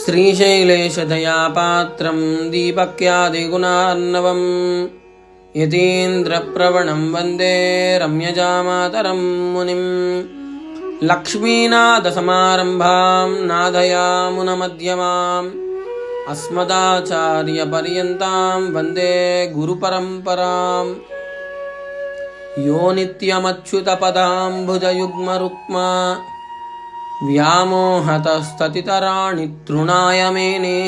శ్రీశైలేశదయా పాత్రం దీపక్యాదిగుణార్ణవం యతీంద్రప్రవణం వందే రమ్యజామాతరం మునిం లక్ష్మీనాథసమారంభాం నాదయామునమధ్యమాం అస్మదాచార్యపర్యంతం వందే గురుపరంపరాం यो नित्यमच्युत युग्म नित्यमच्युतपदाम्बुजयुग्मरुक्मा व्यामोहतस्ततितराणि तृणाय मेने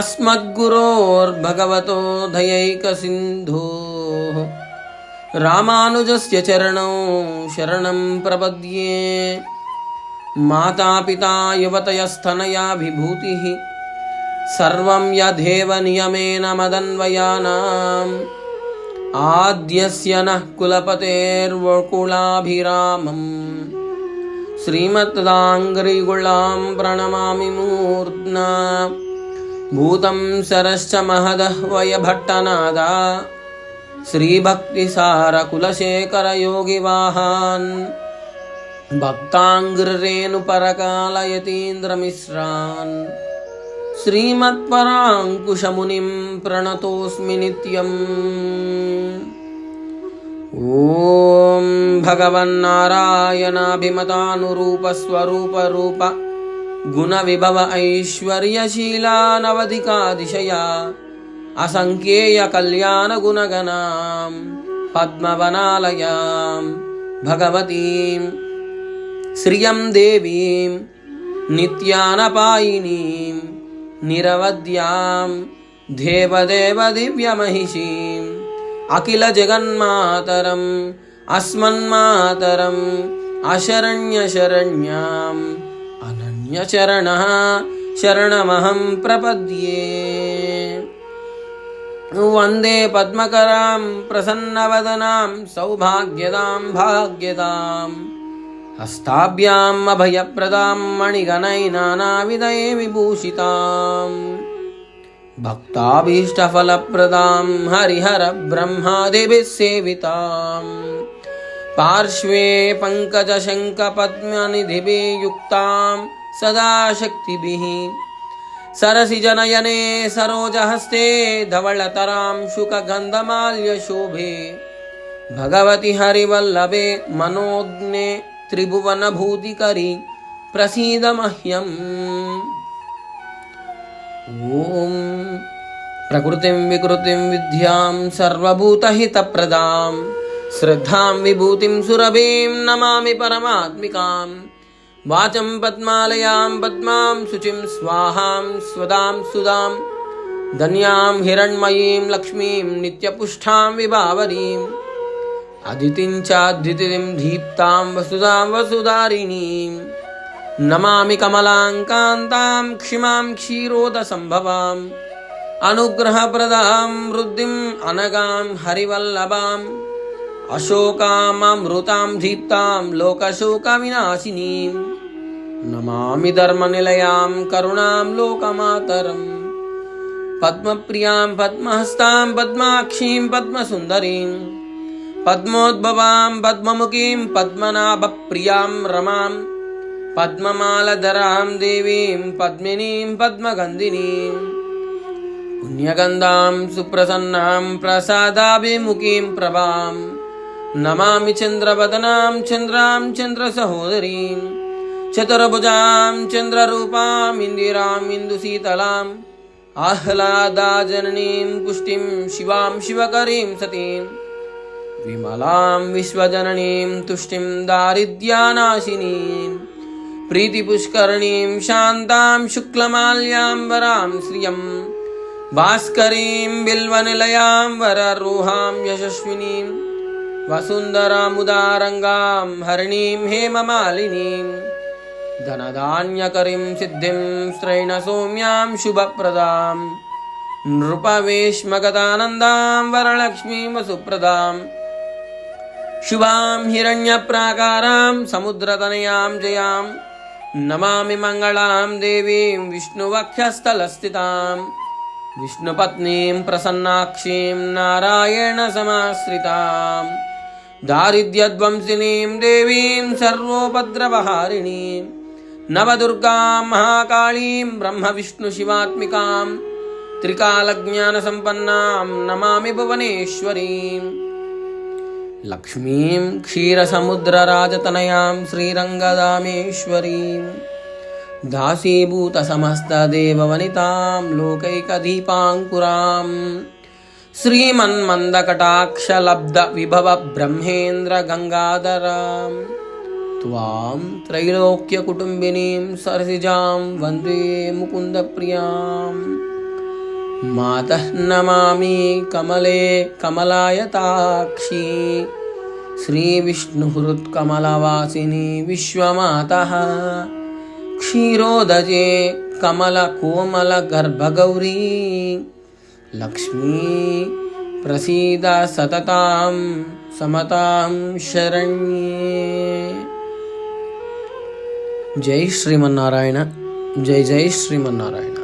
अस्मद्गुरोर्भगवतो धयैकसिन्धोः रामानुजस्य चरणौ शरणं प्रपद्ये मातापिता युवतयस्तनया विभूतिः सर्वं यथेव नियमेन मदन्वयानाम् आद्यस्य नः कुलपतेर्वकुलाभिरामम् श्रीमत्ताङ्ग्रिगुलां प्रणमामि मूर्त्ना भूतं सरश्च महदः वयभट्टनादा श्रीभक्तिसारकुलशेखरयोगिवाहान् भक्ताङ्ग्रेणुपरकालयतीन्द्रमिश्रान् श्रीमत्पराङ्कुशमुनिं प्रणतोऽस्मि नित्यम् ॐ भगवन्नारायणाभिमतानुरूपस्वरूपरूप गुणविभव ऐश्वर्यशीलानवधिकादिशया असङ्ख्येयकल्याणगुणगणां पद्मवनालयां भगवतीं श्रियं देवीं नित्यानपायिनीम् निरवद्यां देवदेव दिव्यमहिषीम् अखिलजगन्मातरम् अस्मन्मातरम् अशरण्यशरण्याम् अनन्यचरणः शरणमहं प्रपद्ये वन्दे पद्मकरां प्रसन्नवदनां सौभाग्यदां भाग्यदाम् हस्ताभ्याम् अभयप्रदां मणिगणैनानाविधये विभूषिताम् भक्ताभीष्टफलप्रदां हरिहरब्रह्मादिभिः सेविताम् पार्श्वे पङ्कजशङ्खपद्मनिधिभिः युक्तां सदाशक्तिभिः सरसिजनयने सरोजहस्ते धवलतरां शुकगन्धमाल्यशोभे भगवति हरिवल्लभे मनोज्ञे त्रिभुवन भूतिकरी પ્રસિદમહ્યમ ૐ પ્રકૃતિમ વિકૃતિમ વિદ્યામ સર્વબૂત હિતપ્રદાં શ્રદ્ધામ વિભૂતિમ surbheem નમામિ પરમાત્મિકામ વાચમ પદ્માલયામ પદ્મામ સુચિમ સ્વાહાં સુદામ સુદામ ધન્યામ હરણમયીમ લક્ષ્મીમ નિત્યપુષ્ઠાં વિભાવરી अदितिं चाद्वितिं धीप्तां वसुधां नमामि कमलाङ्कान्तां क्षिमां क्षीरोदसम्भवाम् अनुग्रहप्रदां वृद्धिम् अनगां हरिवल्लभाम् अशोकाममृतां धीप्तां लोकशोकविनाशिनीं नमामि धर्मनिलयां करुणां लोकमातरम् पद्मप्रियां पद्महस्तां पद्माक्षीं पद्मसुन्दरीम् పద్మోద్భవాం పద్మముఖీం పద్మనాభప్రియాం రమాం పద్మమాలధరాం దేవీం పద్మినీం పద్మగంధినీం పుణ్యగంధాం సుప్రసన్నాం ప్రసాదాభిముఖీం ప్రభాం నమామి చంద్రవదనాం చంద్రాం చంద్రసహోదరీం చతుర్భుజాం చంద్రరూపాం ఇందిరాం ఇందుశీతలాం ఆహ్లాదాజననీం పుష్టిం శివాం శివకరీం సతీం विमलां विश्वजननीं तुष्टिं दारिद्र्यानाशिनीं प्रीतिपुष्करणीं शान्तां शुक्लमाल्याम्बरां श्रियं भास्करीं बिल्वनिलयां वररूहां यशस्विनीं वसुन्दरामुदारङ्गां हरिणीं हेममालिनीं धनधान्यकरीं सिद्धिं श्रैणसौम्यां शुभप्रदां नृपवेश्मगदानन्दां वरलक्ष्मीं वसुप्रदाम् शिवां समुद्र समुद्रतनयां जयां नमामि मङ्गलां देवीं विष्णुवक्षस्थलस्थितां विष्णुपत्नीं प्रसन्नाक्षीं नारायणसमाश्रितां दारिद्र्यध्वंसिनीं देवीं सर्वोपद्रवहारिणीं नवदुर्गां महाकालीं ज्ञान त्रिकालज्ञानसम्पन्नां नमामि भुवनेश्वरी లక్ష్మీం క్షీరసముద్రరాజతనయాం శ్రీరంగదామేశ్వరీం దాసీభూత సమస్తదేవవనితాం లోకైకదీపాంకురాం శ్రీమన్మందకటాక్షలబ్ధ విభవ బ్రహ్మేంద్ర గంగాధరాం त्वां त्रैलोक्यकुटुम्बिनीं सरसिजां वन्दे मुकुन्दप्रियाम् मातः नमामि कमले कमलायताक्षी श्रीविष्णुहृत्कमलवासिनी विश्वमातः क्षीरोदजे कमलकोमलगर्भगौरी लक्ष्मी प्रसीद सततां समतां शरण्ये जय श्रीमन्नारायण जय जय श्रीमन्नारायण